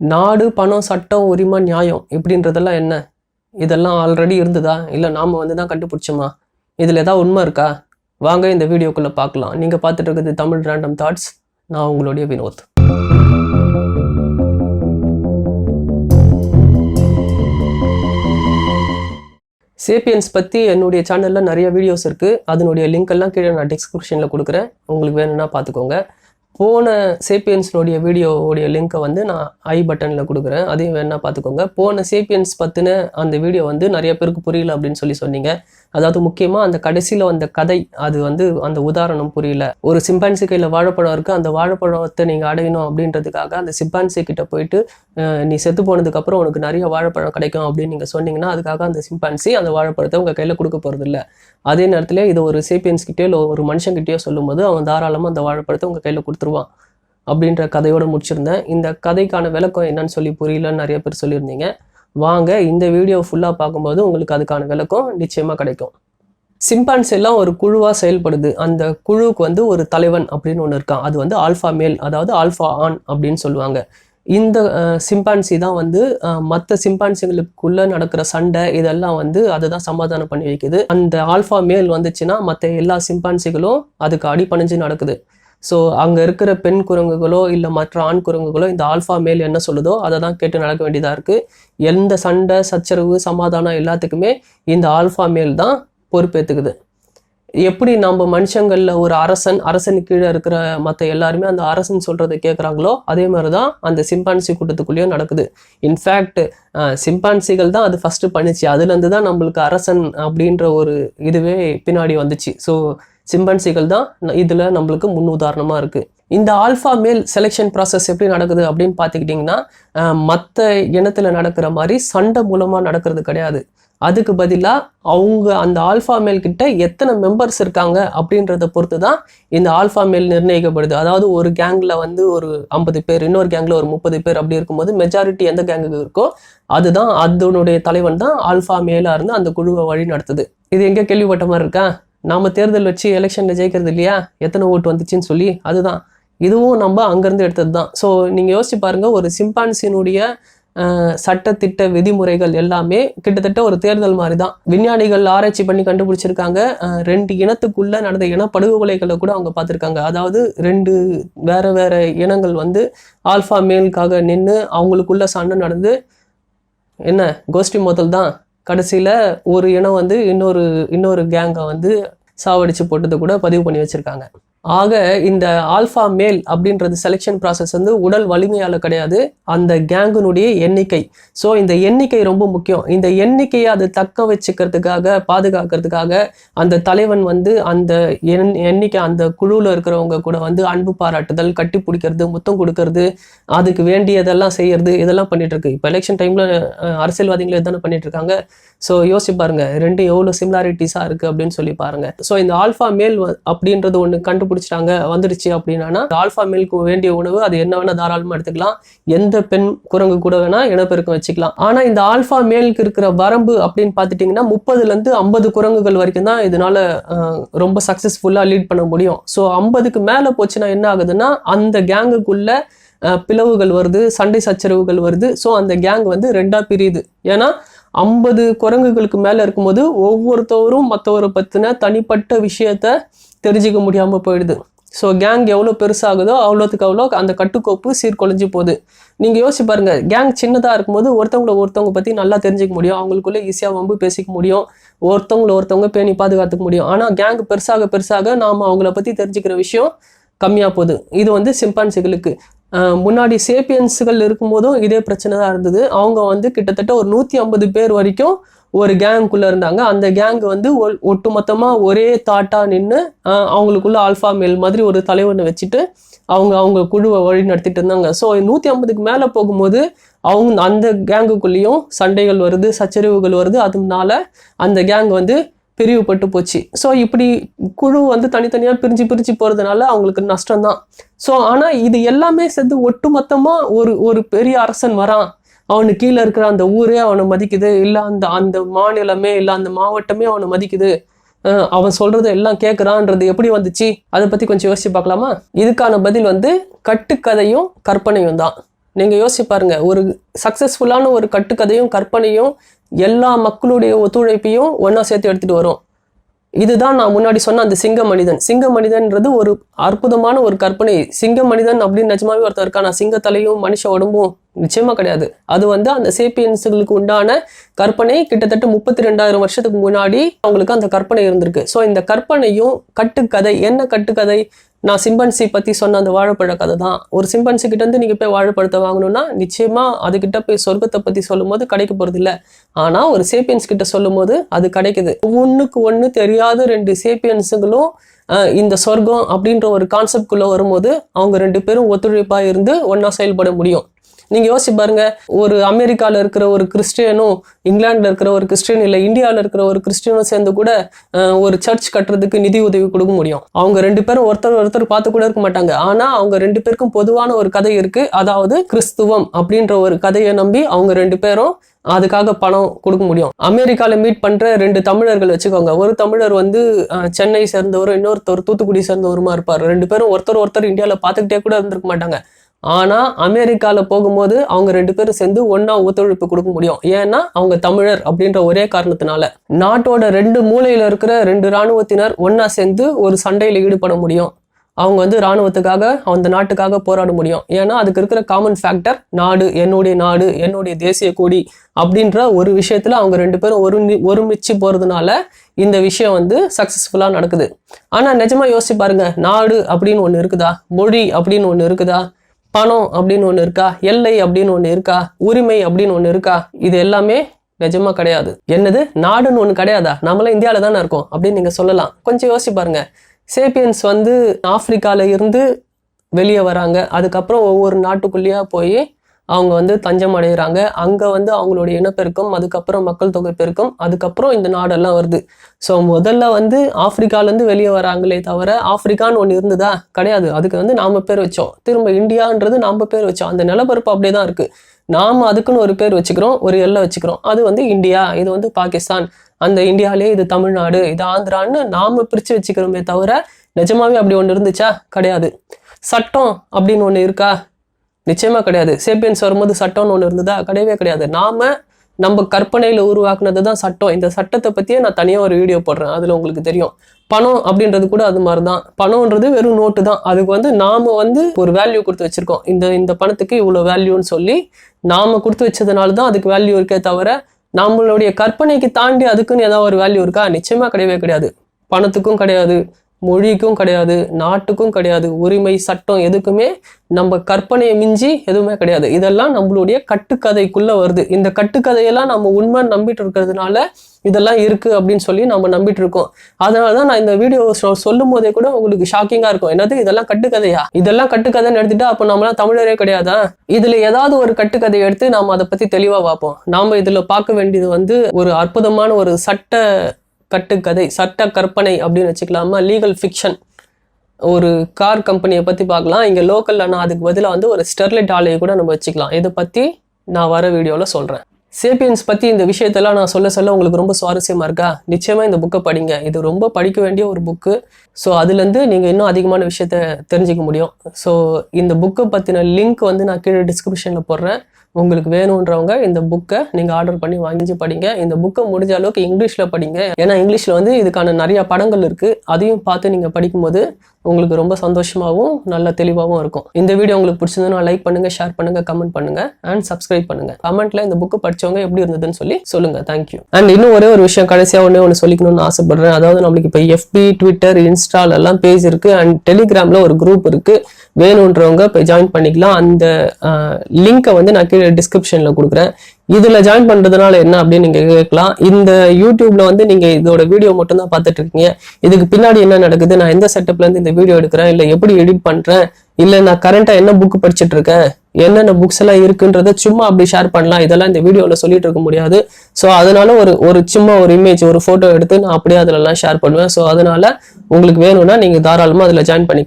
நாடு பணம் சட்டம் உரிமை நியாயம் இப்படின்றதெல்லாம் என்ன? இதெல்லாம் ஆல்ரெடி இருந்ததா? இல்லை நாம் வந்து தான் கண்டுபிடிச்சோமா? இதில் ஏதாவது உண்மை இருக்கா? வாங்க இந்த வீடியோக்குள்ளே பார்க்கலாம். நீங்கள் பார்த்துட்டு இருக்கிறது தமிழ் ரேண்டம் தாட்ஸ் நான் உங்களுடைய வினோத். சேப்பியன்ஸ் பற்றி என்னுடைய சேனலில் நிறைய வீடியோஸ் இருக்குது அதனுடைய லிங்க் எல்லாம் கீழே நான் டிஸ்கிரிப்ஷனில் கொடுக்குறேன். உங்களுக்கு வேணும்னா பார்த்துக்கோங்க. போன சேப்பியன்ஸ்னுடைய வீடியோவுடைய லிங்க்கை வந்து நான் ஐ பட்டனில் கொடுக்குறேன். அதையும் வேணால் பார்த்துக்கோங்க. போன சேப்பியன்ஸ் பற்றின அந்த வீடியோ வந்து நிறைய பேருக்கு புரியல அப்படின்னு சொல்லி சொன்னீங்க. அதாவது முக்கியமாக அந்த கடைசியில் வந்த கதை அது வந்து அந்த உதாரணம் புரியல. ஒரு சிம்பான்சி கையில் வாழைப்பழம் இருக்குது அந்த வாழைப்பழத்தை நீங்கள் அடையணும் அப்படின்றதுக்காக அந்த சிம்பான்சி கிட்ட போயிட்டு நீ செத்து போனதுக்கப்புறம் உனக்கு நிறைய வாழைப்பழம் கிடைக்கும் அப்படின்னு நீங்கள் சொன்னீங்கன்னா அதுக்காக அந்த சிம்பான்சி அந்த வாழைப்பழத்தை உங்கள் கையில் கொடுக்க போகிறதில்ல அதே நேரத்தில் இதை ஒரு சேப்பியன்ஸ்கிட்டயோ இல்லை ஒரு மனுஷங்கிட்டயோ சொல்லும்போது அவன் தாராளமாக அந்த வாழைப்பழத்தை உங்கள் கையில் கொடுத்துருவான். அப்படின்ற கதையோட முடிச்சிருந்தேன். இந்த கதைக்கான விளக்கம் என்னன்னு சொல்லி புரியலன்னு நிறைய பேர் சொல்லியிருந்தீங்க. வாங்க இந்த வீடியோ ஃபுல்லாக பார்க்கும்போது உங்களுக்கு அதுக்கான விளக்கம் நிச்சயமாக கிடைக்கும். சிம்பான்ஸ் எல்லாம் ஒரு குழுவாக செயல்படுது. அந்த குழுவுக்கு வந்து ஒரு தலைவன் அப்படின்னு ஒன்று இருக்கான். அது வந்து ஆல்ஃபா மேல் அதாவது ஆல்ஃபா ஆன் அப்படின்னு சொல்லுவாங்க. இந்த சிம்பான்சி தான் வந்து மற்ற சிம்பான்சிகளுக்குள்ள நடக்கிற சண்டை இதெல்லாம் வந்து அதை தான் சமாதானம் பண்ணி வைக்குது. அந்த ஆல்ஃபா மேல் வந்துச்சுன்னா மற்ற எல்லா சிம்பான்சிகளும் அதுக்கு அடிப்பணிஞ்சு நடக்குது. ஸோ அங்கே இருக்கிற பெண் குரங்குகளோ இல்லை மற்ற ஆண் குரங்குகளோ இந்த ஆல்ஃபா மேல் என்ன சொல்லுதோ அதை தான் கேட்டு நடக்க வேண்டியதாக இருக்குது எந்த சண்டை சச்சரவு சமாதானம் எல்லாத்துக்குமே இந்த ஆல்ஃபா மேல் தான் பொறுப்பேற்றுக்குது எப்படி நம்ம மனுஷங்களில் ஒரு அரசன் அரசனுக்கு கீழே இருக்கிற மற்ற எல்லாருமே அந்த அரசன் சொல்கிறத கேட்குறாங்களோ அதே மாதிரி தான் அந்த சிம்பான்சி கூட்டத்துக்குள்ளேயும் நடக்குது. இன்ஃபேக்ட் சிம்பான்சிகள் தான் அது ஃபஸ்ட்டு பண்ணிச்சு. அதுலேருந்து தான் நம்மளுக்கு அரசன் அப்படின்ற ஒரு இதுவே பின்னாடி வந்துச்சு. ஸோ சிம்பன்சிகள் தான் இதில் நம்மளுக்கு முன் உதாரணமாக இருக்குது இந்த ஆல்ஃபா மேல் செலெக்ஷன் ப்ராசஸ் எப்படி நடக்குது அப்படின்னு பார்த்துக்கிட்டிங்கன்னா மற்ற இனத்தில் நடக்கிற மாதிரி சண்டை மூலமாக நடக்கிறது கிடையாது. அதுக்கு பதிலாக அவங்க அந்த ஆல்ஃபா மேல் கிட்ட எத்தனை மெம்பர்ஸ் இருக்காங்க அப்படின்றத பொறுத்து தான் இந்த ஆல்ஃபா மேல் நிர்ணயிக்கப்படுது. அதாவது ஒரு கேங்கில் வந்து ஒரு ஐம்பது பேர் இன்னொரு கேங்கில் ஒரு முப்பது பேர் அப்படி இருக்கும்போது மெஜாரிட்டி எந்த கேங்குக்கு இருக்கோ அதுதான் அதனுடைய தலைவன் தான் ஆல்ஃபா மேலாக இருந்து அந்த குழுவை வழி நடத்துது இது எங்கே கேள்விப்பட்ட மாதிரி இருக்கா? நாம் தேர்தல் வச்சு எலெக்ஷனில் ஜெயிக்கிறது இல்லையா? எத்தனை ஓட்டு வந்துச்சுன்னு சொல்லி அதுதான். இதுவும் நம்ம அங்கேருந்து எடுத்தது தான் ஸோ நீங்கள் யோசிச்சு பாருங்கள் ஒரு சிம்பான்சினுடைய சட்டத்திட்ட விதிமுறைகள் எல்லாமே கிட்டத்தட்ட ஒரு தேர்தல் மாதிரி தான் விஞ்ஞானிகள் ஆராய்ச்சி பண்ணி கண்டுபிடிச்சிருக்காங்க. ரெண்டு இனத்துக்குள்ளே நடந்த இனப்படுகொலைகளை கூட அவங்க பார்த்துருக்காங்க. அதாவது ரெண்டு வேற வேற இனங்கள் வந்து ஆல்ஃபா மேலுக்காக நின்று அவங்களுக்குள்ள சண்டை நடந்து என்ன கோஷ்டி மோதல் தான் கடைசியில் ஒரு இனம் வந்து இன்னொரு இன்னொரு கேங்கை வந்து சாவடிச்சு போட்டதை கூட பதிவு பண்ணி வச்சிருக்காங்க. ஆக இந்த ஆல்ஃபா மேல் அப்படின்றது செலெக்ஷன் ப்ராசஸ் வந்து உடல் வலிமையால் கிடையாது. அந்த கேங்குனுடைய எண்ணிக்கை. ஸோ இந்த எண்ணிக்கை ரொம்ப முக்கியம். இந்த எண்ணிக்கையை அது தக்க வச்சுக்கிறதுக்காக பாதுகாக்கிறதுக்காக அந்த தலைவன் வந்து அந்த எண் எண்ணிக்கை அந்த குழுவில் இருக்கிறவங்க கூட வந்து அன்பு பாராட்டுதல் கட்டி பிடிக்கிறது முத்தம் கொடுக்கறது அதுக்கு வேண்டியதெல்லாம் செய்யறது இதெல்லாம் பண்ணிட்டு இருக்கு இப்போ எலெக்ஷன் டைமில் அரசியல்வாதிகள் தானே பண்ணிட்டு இருக்காங்க ஸோ யோசிச்சு பாருங்க. ரெண்டு எவ்வளோ சிமிலாரிட்டிஸாக இருக்குது அப்படின்னு சொல்லி பாருங்க. ஸோ இந்த ஆல்ஃபா மேல் அப்படின்றது ஒன்று முடிச்சிட்டாங்க வந்துடுச்சு அப்படின்னா ஆல்ஃபா மேலுக்கு வேண்டிய உணவு அது என்ன வேணா தாராளமாக எடுத்துக்கலாம். எந்த பெண் குரங்கு கூட வேணா இனப்பெருக்கம் வச்சுக்கலாம். ஆனால் இந்த ஆல்ஃபா மேலுக்கு இருக்கிற வரம்பு அப்படின்னு பார்த்துட்டிங்கன்னா முப்பதுலேருந்து ஐம்பது குரங்குகள் வரைக்கும் தான் இதனால ரொம்ப சக்ஸஸ்ஃபுல்லாக லீட் பண்ண முடியும். ஸோ ஐம்பதுக்கு மேலே போச்சுன்னா என்ன ஆகுதுன்னா அந்த கேங்குக்குள்ள பிளவுகள் வருது சண்டை சச்சரவுகள் வருது. ஸோ அந்த கேங் வந்து ரெண்டா பிரியுது. ஏன்னா ஐம்பது குரங்குகளுக்கு மேலே இருக்கும்போது ஒவ்வொருத்தவரும் மற்றவரை பற்றின தனிப்பட்ட விஷயத்த தெரிஞ்சுக்க முடியாமல் போயிடுது. ஸோ கேங் எவ்வளோ பெருசாகுதோ அவ்வளோத்துக்கு அவ்வளோ அந்த கட்டுக்கோப்பு சீர்குலைஞ்சு போகுது. நீங்கள் யோசிச்சு பாருங்கள் கேங் சின்னதாக இருக்கும்போது ஒருத்தவங்கள ஒருத்தவங்க பற்றி நல்லா தெரிஞ்சிக்க முடியும். அவங்களுக்குள்ளே ஈஸியாக வம்பு பேசிக்க முடியும். ஒருத்தவங்கள ஒருத்தவங்க பேணி பாதுகாத்துக்க முடியும். ஆனால் கேங் பெருசாக பெருசாக நாம் அவங்கள பற்றி தெரிஞ்சுக்கிற விஷயம் கம்மியாக போகுது. இது வந்து சிம்பான்சிகளுக்கு. முன்னாடி சேப்பியன்ஸுகள் இருக்கும்போதும் இதே பிரச்சனை தான் இருந்தது. அவங்க வந்து கிட்டத்தட்ட ஒரு நூற்றி ஐம்பது பேர் வரைக்கும் ஒரு கேங்குள்ளே இருந்தாங்க. அந்த கேங் வந்து ஒ- ஒட்டுமொத்தமாக ஒரே தாட்டாக நின்று அவங்களுக்குள்ள ஆல்ஃபா மேல் மாதிரி ஒரு தலைவனை வச்சுட்டு அவங்க அவங்க குழுவை வழி நடத்திட்டு இருந்தாங்க. ஸோ நூற்றி ஐம்பதுக்கு மேலே போகும்போது அவங்க அந்த கேங்குக்குள்ளேயும் சண்டைகள் வருது சச்சரிவுகள் வருது. அதனால அந்த கேங் வந்து பிரிவுபட்டு போச்சு. ஸோ இப்படி குழு வந்து தனித்தனியாக பிரிஞ்சு பிரிஞ்சு போகிறதுனால அவங்களுக்கு நஷ்டம்தான். ஸோ ஆனால் இது எல்லாமே சேர்ந்து ஒட்டுமொத்தமாக ஒரு ஒரு பெரிய அரசன் வரான். அவனுக்கு கீழே இருக்கிற அந்த ஊரே அவனை மதிக்குது. இல்லை அந்த அந்த மாநிலமே இல்லை அந்த மாவட்டமே அவனை மதிக்குது. அவன் சொல்கிறத எல்லாம் கேட்குறான்றது எப்படி வந்துச்சு? அதை பற்றி கொஞ்சம் யோசிச்சு பார்க்கலாமா? இதுக்கான பதில் வந்து கட்டுக்கதையும் கற்பனையும் தான் நீங்கள் யோசிச்சு பாருங்கள் ஒரு சக்ஸஸ்ஃபுல்லான ஒரு கட்டுக்கதையும் கற்பனையும் எல்லா மக்களுடைய ஒத்துழைப்பையும் ஒன்றா சேர்த்து எடுத்துகிட்டு வரும். இதுதான் நான் முன்னாடி சொன்ன அந்த சிங்க மனிதன். சிங்க மனிதன்றது ஒரு அற்புதமான ஒரு கற்பனை. சிங்க மனிதன் அப்படின்னு நிஜமாவே ஒருத்தர் இருக்கானா. சிங்க தலையும் மனுஷ உடம்பும் நிச்சயமாக கிடையாது. அது வந்து அந்த சேப்பியன்ஸுகளுக்கு உண்டான கற்பனை கிட்டத்தட்ட முப்பத்தி ரெண்டாயிரம் வருஷத்துக்கு முன்னாடி அவங்களுக்கு அந்த கற்பனை இருந்திருக்கு. ஸோ இந்த கற்பனையும் கட்டுக்கதை என்ன கட்டுக்கதை? நான் சிம்பன்சி பற்றி சொன்ன அந்த வாழைப்பழ கதை தான். ஒரு சிம்பன்சி கிட்டேருந்து நீங்கள் போய் வாழைப்பழத்தை வாங்கணும்னா நிச்சயமாக அதுக்கிட்ட போய் சொர்க்கத்தை பற்றி சொல்லும் போது கிடைக்க போகிறது இல்லை ஆனால் ஒரு சேப்பியன்ஸ் கிட்ட சொல்லும்போது அது கிடைக்குது. ஒன்றுக்கு ஒன்று தெரியாத ரெண்டு சேப்பியன்ஸுகளும் இந்த சொர்க்கம் அப்படின்ற ஒரு கான்செப்ட்குள்ளே வரும்போது அவங்க ரெண்டு பேரும் ஒத்துழைப்பாக இருந்து ஒன்றா செயல்பட முடியும். நீங்கள் யோசிச்சு பாருங்க ஒரு அமெரிக்காவில் இருக்கிற ஒரு கிறிஸ்டியனும் இங்கிலாண்டில் இருக்கிற ஒரு கிறிஸ்டியன் இல்லை இந்தியாவில் இருக்கிற ஒரு கிறிஸ்டியனும் சேர்ந்து கூட ஒரு சர்ச் கட்டுறதுக்கு நிதி உதவி கொடுக்க முடியும். அவங்க ரெண்டு பேரும் ஒருத்தர் ஒருத்தர் பார்த்து கூட இருக்க மாட்டாங்க. ஆனால் அவங்க ரெண்டு பேருக்கும் பொதுவான ஒரு கதை இருக்கு. அதாவது கிறிஸ்துவம் அப்படின்ற ஒரு கதையை நம்பி அவங்க ரெண்டு பேரும் அதுக்காக பணம் கொடுக்க முடியும். அமெரிக்கால மீட் பண்ற ரெண்டு தமிழர்கள் வச்சுக்கோங்க. ஒரு தமிழர் வந்து சென்னை சேர்ந்தவரும் இன்னொருத்தர் தூத்துக்குடி சேர்ந்தவருமா இருப்பார். ரெண்டு பேரும் ஒருத்தர் ஒருத்தர் இந்தியாவில் பார்த்துக்கிட்டே கூட இருந்திருக்க மாட்டாங்க. ஆனால் அமெரிக்காவில் போகும்போது அவங்க ரெண்டு பேரும் சேர்ந்து ஒன்றா ஒத்துழைப்பு கொடுக்க முடியும். ஏன்னா அவங்க தமிழர் அப்படின்ற ஒரே காரணத்தினால. நாட்டோட ரெண்டு மூலையில் இருக்கிற ரெண்டு இராணுவத்தினர் ஒன்றா சேர்ந்து ஒரு சண்டையில் ஈடுபட முடியும். அவங்க வந்து இராணுவத்துக்காக அந்த நாட்டுக்காக போராட முடியும். ஏன்னா அதுக்கு இருக்கிற காமன் ஃபேக்டர் நாடு என்னுடைய நாடு என்னுடைய தேசிய கொடி அப்படின்ற ஒரு விஷயத்தில் அவங்க ரெண்டு பேரும் ஒரு ஒருமிச்சு போகிறதுனால இந்த விஷயம் வந்து சக்ஸஸ்ஃபுல்லாக நடக்குது. ஆனால் நிஜமாக யோசிச்சு பாருங்க நாடு அப்படின்னு ஒன்று இருக்குதா? மொழி அப்படின்னு ஒன்று இருக்குதா? பணம் அப்படின்னு ஒன்று இருக்கா? எல்லை அப்படின்னு ஒன்று இருக்கா? உரிமை அப்படின்னு ஒன்று இருக்கா? இது எல்லாமே நிஜமா கிடையாது. என்னது? நாடுன்னு ஒன்று கிடையாதா? நம்மளாம் இந்தியாவில் தானே இருக்கோம் அப்படின்னு நீங்கள் சொல்லலாம். கொஞ்சம் யோசிச்சு பாருங்க. சேப்பியன்ஸ் வந்து ஆப்பிரிக்காவில் இருந்து வெளியே வராங்க. அதுக்கப்புறம் ஒவ்வொரு நாட்டுக்குள்ளேயா போய் அவங்க வந்து தஞ்சம் அடைகிறாங்க அங்கே வந்து அவங்களுடைய இனப்பெருக்கம் அதுக்கப்புறம் மக்கள் தொகை பெருக்கம் அதுக்கப்புறம் இந்த நாடெல்லாம் வருது. ஸோ முதல்ல வந்து ஆப்பிரிக்காலேருந்து வெளியே வராங்களே தவிர ஆப்பிரிக்கான்னு ஒன்று இருந்ததா? கிடையாது. அதுக்கு வந்து நாம் பேர் வச்சோம். திரும்ப இந்தியான்றது நாம் பேர் வச்சோம். அந்த நிலப்பரப்பு அப்படியே தான் இருக்குது நாம் அதுக்குன்னு ஒரு பேர் வச்சுக்கிறோம் ஒரு எல்லை வச்சுக்கிறோம். அது வந்து இந்தியா இது வந்து பாகிஸ்தான். அந்த இந்தியாவிலே இது தமிழ்நாடு இது ஆந்திரான்னு நாம் பிரித்து வச்சுக்கிறோமே தவிர நிஜமாவே அப்படி ஒன்று இருந்துச்சா? கிடையாது. சட்டம் அப்படின்னு ஒன்று இருக்கா? நிச்சயமாக கிடையாது. சேப்பியன்ஸ் வரும்போது சட்டம்னு ஒன்று இருந்ததா? கிடையவே கிடையாது. நாம் நம்ம கற்பனையில் உருவாக்குனது தான் சட்டம். இந்த சட்டத்தை பற்றியே நான் தனியாக ஒரு வீடியோ போடுறேன். அதில் உங்களுக்கு தெரியும். பணம் அப்படின்றது கூட அது மாதிரி தான் பணம்ன்றது வெறும் நோட்டு தான். அதுக்கு வந்து நாம் வந்து ஒரு வேல்யூ கொடுத்து வச்சுருக்கோம். இந்த இந்த பணத்துக்கு இவ்வளோ வேல்யூன்னு சொல்லி நாம் கொடுத்து வச்சதுனால தான் அதுக்கு வேல்யூ இருக்கே தவிர நம்மளுடைய கற்பனைக்கு தாண்டி அதுக்குன்னு ஏதாவது ஒரு வேல்யூ இருக்கா? நிச்சயமாக கிடையவே கிடையாது. பணத்துக்கும் கிடையாது. மொழிக்கும் கிடையாது நாட்டுக்கும் கிடையாது உரிமை சட்டம் எதுக்குமே நம்ம கற்பனையை மிஞ்சி எதுவுமே கிடையாது. இதெல்லாம் நம்மளுடைய கட்டுக்கதைக்குள்ளே வருது. இந்த கட்டுக்கதையெல்லாம் நம்ம உண்மை நம்பிட்டு இருக்கிறதுனால இதெல்லாம் இருக்குது அப்படின்னு சொல்லி நம்ம நம்பிட்டு இருக்கோம். அதனால தான் நான் இந்த வீடியோ சொல்லும் போதே கூட உங்களுக்கு ஷாக்கிங்காக இருக்கும். என்னது இதெல்லாம் கட்டுக்கதையா? இதெல்லாம் கட்டுக்கதைன்னு எடுத்துட்டா அப்போ நம்மளாம் தமிழரே கிடையாதா? இதில் ஏதாவது ஒரு கட்டுக்கதையை எடுத்து நாம் அதை பற்றி தெளிவாக பார்ப்போம். நாம் இதில் பார்க்க வேண்டியது வந்து ஒரு அற்புதமான ஒரு சட்ட கட்டுக்கதை சட்ட கற்பனை அப்படின்னு வச்சுக்கலாமா? லீகல் ஃபிக்ஷன் ஒரு கார் கம்பெனியை பற்றி பார்க்கலாம். இங்கே லோக்கலில் நான் அதுக்கு பதிலாக வந்து ஒரு ஸ்டெர்லைட் ஆலையை கூட நம்ம வச்சுக்கலாம். இதை பற்றி நான் வர வீடியோவில் சொல்கிறேன் சேப்பியன்ஸ் பற்றி இந்த விஷயத்தெல்லாம் நான் சொல்ல சொல்ல உங்களுக்கு ரொம்ப சுவாரஸ்யமாக இருக்கா? நிச்சயமாக இந்த புக்கை படிங்க. இது ரொம்ப படிக்க வேண்டிய ஒரு புக்கு ஸோ அதுலேருந்து நீங்கள் இன்னும் அதிகமான விஷயத்த தெரிஞ்சுக்க முடியும். ஸோ இந்த புக்கை பற்றின லிங்க் வந்து நான் கீழே டிஸ்கிரிப்ஷனில் போடுறேன். உங்களுக்கு வேணுன்றவங்க இந்த புக்கை நீங்கள் ஆர்டர் பண்ணி வாங்கி படிங்க. இந்த புக்கை முடிஞ்ச அளவுக்கு இங்கிலீஷில் படிங்க. ஏன்னா இங்கிலீஷில் வந்து இதுக்கான நிறையா படங்கள் இருக்குது அதையும் பார்த்து நீங்கள் படிக்கும்போது உங்களுக்கு ரொம்ப சந்தோஷமாகவும் நல்ல தெளிவாகவும் இருக்கும். இந்த வீடியோ உங்களுக்கு பிடிச்சிருந்ததுன்னா லைக் பண்ணுங்கள் ஷேர் பண்ணுங்கள் கமெண்ட் பண்ணுங்க அண்ட் சப்ஸ்கிரைப் பண்ணுங்கள் கமெண்ட்டில் இந்த புக்கு படிச்சவங்க எப்படி இருந்ததுன்னு சொல்லி சொல்லுங்கள் தேங்க்யூ அண்ட் இன்னும் ஒரே ஒரு விஷயம் கடைசியாக ஒன்று ஒன்று சொல்லிக்கணும்னு ஆசைப்படுறேன். அதாவது நம்மளுக்கு இப்போ எஃபி ட்விட்டர் இன்ஸ்டால் எல்லாம் பேஜ் இருக்குது அண்ட் டெலிகிராமில் ஒரு குரூப் இருக்குது வேணுன்றவங்க போய் ஜாயின் பண்ணிக்கலாம். அந்த லிங்கை வந்து நான் கீழே டிஸ்கிரிப்ஷனில் கொடுக்குறேன். இதில் ஜாயின் பண்ணுறதுனால என்ன அப்படின்னு நீங்கள் கேட்கலாம். இந்த யூடியூப்பில் வந்து நீங்கள் இதோட வீடியோ மட்டும் தான் பார்த்துட்டு இருக்கீங்க இதுக்கு பின்னாடி என்ன நடக்குது? நான் எந்த செட்டப்லேருந்து இந்த வீடியோ எடுக்கிறேன்? இல்லை எப்படி எடிட் பண்ணுறேன் இல்லை நான் கரண்ட்டாக என்ன புக் படிச்சுட்டு இருக்கேன் என்னென்ன புக்ஸ் எல்லாம் இருக்குன்றத சும்மா அப்படி ஷேர் பண்ணலாம். இதெல்லாம் இந்த வீடியோவில் சொல்லிட்டு இருக்க முடியாது. ஸோ அதனால ஒரு ஒரு சும்மா ஒரு இமேஜ் ஒரு ஃபோட்டோ எடுத்து நான் அப்படியே அதிலலாம் ஷேர் பண்ணுவேன். ஸோ அதனால உங்களுக்கு வேணும்னா நீங்கள் தாராளமாக அதில் ஜாயின் பண்ணிக்கலாம்.